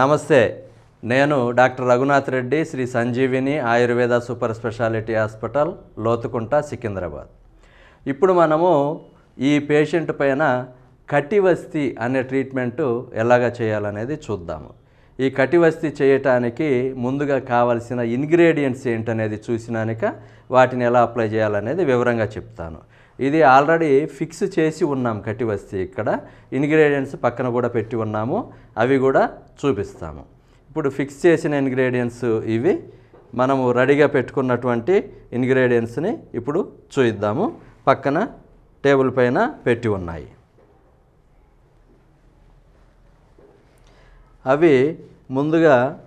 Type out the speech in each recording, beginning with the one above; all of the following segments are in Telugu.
నమస్తే నేను doctor Raghunath Reddy Shri Sanjeevini Ayurveda super speciality hospital Lothukunta Secunderabad. ఇప్పుడు మనము ఈ పేషెంట్ పైన కటివస్తి అనే ట్రీట్మెంటు ఎలాగ చేయాలనేది చూద్దాము. ఈ కటివస్తి చేయటానికి ముందుగా కావలసిన ఇంగ్రీడియంట్స్ ఏంటనేది చూసినాక వాటిని ఎలా అప్లై చేయాలనేది వివరంగా చెప్తాను. ఇది ఆల్రెడీ ఫిక్స్ చేసి ఉన్నాం కటివస్తి ఇక్కడ. ఇంగ్రీడియంట్స్ పక్కన కూడా పెట్టి ఉన్నాము. అవి కూడా చూపిస్తాము. ఇప్పుడు ఫిక్స్ చేసిన ఇంగ్రీడియంట్స్ ఇవి. మనము రెడీగా పెట్టుకున్నటువంటి ఇంగ్రీడియంట్స్ని ఇప్పుడు చూద్దాము పక్కన టేబుల్ పైన పెట్టి ఉన్నాయి. అవి ముందుగా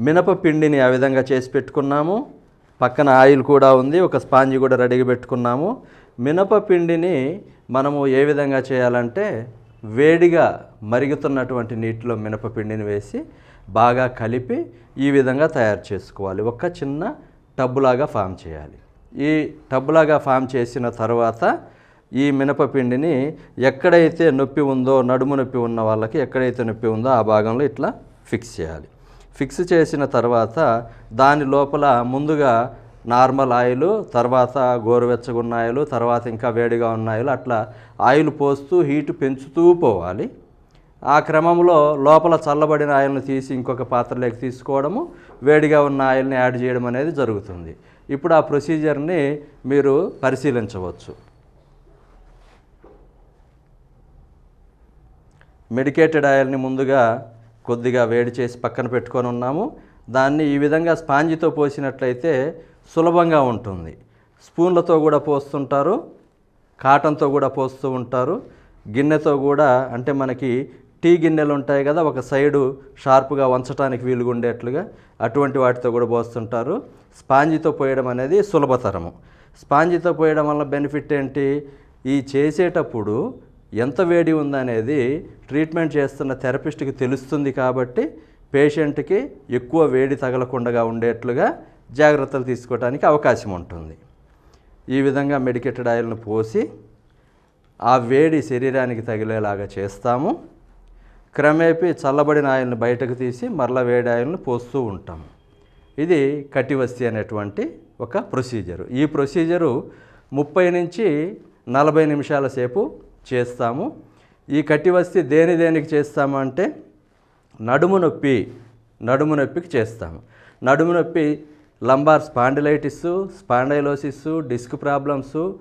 మినపపిండిని ఆ విధంగా చేసి పెట్టుకున్నాము. పక్కన ఆయిల్ కూడా ఉంది. ఒక స్పాంజి కూడా రెడీగా పెట్టుకున్నాము. మినపపిండిని మనము ఏ విధంగా చేయాలంటే వేడిగా మరుగుతున్నటువంటి నీటిలో మినపపిండిని వేసి బాగా కలిపి ఈ విధంగా తయారు చేసుకోవాలి. ఒక చిన్న టబ్బులాగా ఫామ్ చేయాలి. ఈ టబ్బులాగా ఫామ్ చేసిన తర్వాత ఈ మినపపిండిని ఎక్కడైతే నొప్పి ఉందో నడుము నొప్పి ఉన్న వాళ్ళకి ఎక్కడైతే నొప్పి ఉందో ఆ భాగంలో ఇట్లా ఫిక్స్ చేయాలి. ఫిక్స్ చేసిన తర్వాత దాని లోపల ముందుగా నార్మల్ ఆయిల్ తర్వాత గోరువెచ్చగా ఉన్న ఆయిల్ తర్వాత ఇంకా వేడిగా ఉన్న ఆయిల్ అట్లా ఆయిల్ పోస్తూ హీట్ పెంచుతూ పోవాలి. ఆ క్రమంలో లోపల చల్లబడిన ఆయిల్ని తీసి ఇంకొక పాత్రలోకి తీసుకోవడము వేడిగా ఉన్న ఆయిల్ని యాడ్ చేయడం అనేది జరుగుతుంది. ఇప్పుడు ఆ ప్రొసీజర్ని మీరు పరిశీలించవచ్చు. మెడికేటెడ్ ఆయిల్ని ముందుగా కొద్దిగా వేడి చేసి పక్కన పెట్టుకొని ఉన్నాము. దాన్ని ఈ విధంగా స్పాంజితో పోసినట్లయితే సులభంగా ఉంటుంది. స్పూన్లతో కూడా పోస్తుంటారు కాటన్తో కూడా పోస్తూ ఉంటారు. గిన్నెతో కూడా అంటే మనకి టీ గిన్నెలు ఉంటాయి కదా ఒక సైడు షార్ప్గా వంచడానికి వీలుగా ఉండేట్లుగా అటువంటి వాటితో కూడా పోస్తుంటారు. స్పాంజితో పోయడం అనేది సులభతరము. స్పాంజితో పోయడం వల్ల బెనిఫిట్ ఏంటి? ఈ చేసేటప్పుడు ఎంత వేడి ఉందనేది ట్రీట్మెంట్ చేస్తున్న థెరపిస్ట్కి తెలుస్తుంది కాబట్టి పేషెంట్కి ఎక్కువ వేడి తగలకుండా ఉండేట్లుగా జాగ్రత్తలు తీసుకోవడానికి అవకాశం ఉంటుంది. ఈ విధంగా మెడికేటెడ్ ఆయిల్ను పోసి ఆ వేడి శరీరానికి తగిలేలాగా చేస్తాము. క్రమేపీ చల్లబడిన ఆయిల్ని బయటకు తీసి మరల వేడి ఆయిల్ని పోస్తూ ఉంటాము ఇది కటివస్తి అనేటువంటి ఒక ప్రొసీజరు. ఈ ప్రొసీజరు ముప్పై నుంచి నలభై నిమిషాల సేపు చేస్తాము. ఈ కటివస్తి దేని దేనికి చేస్తామంటే నడుము నొప్పి నడుము నొప్పికి చేస్తాము. నడుము నొప్పి lumbar spondylitis spondylosis disc problems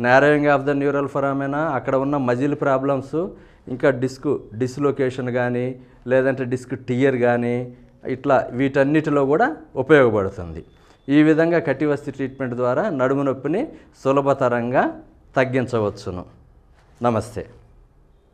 narrowing of the neural foramina అక్కడ ఉన్న మజిల్ ప్రాబ్లమ్స్ ఇంకా డిస్క్ డిస్లొకేషన్ కానీ లేదంటే డిస్క్ టియర్ కానీ ఇట్లా వీటన్నిటిలో కూడా ఉపయోగపడుతుంది. ఈ విధంగా కటివస్తి ట్రీట్మెంట్ ద్వారా నడుము నొప్పిని సులభతరంగా తగ్గించవచ్చును. నమస్తే.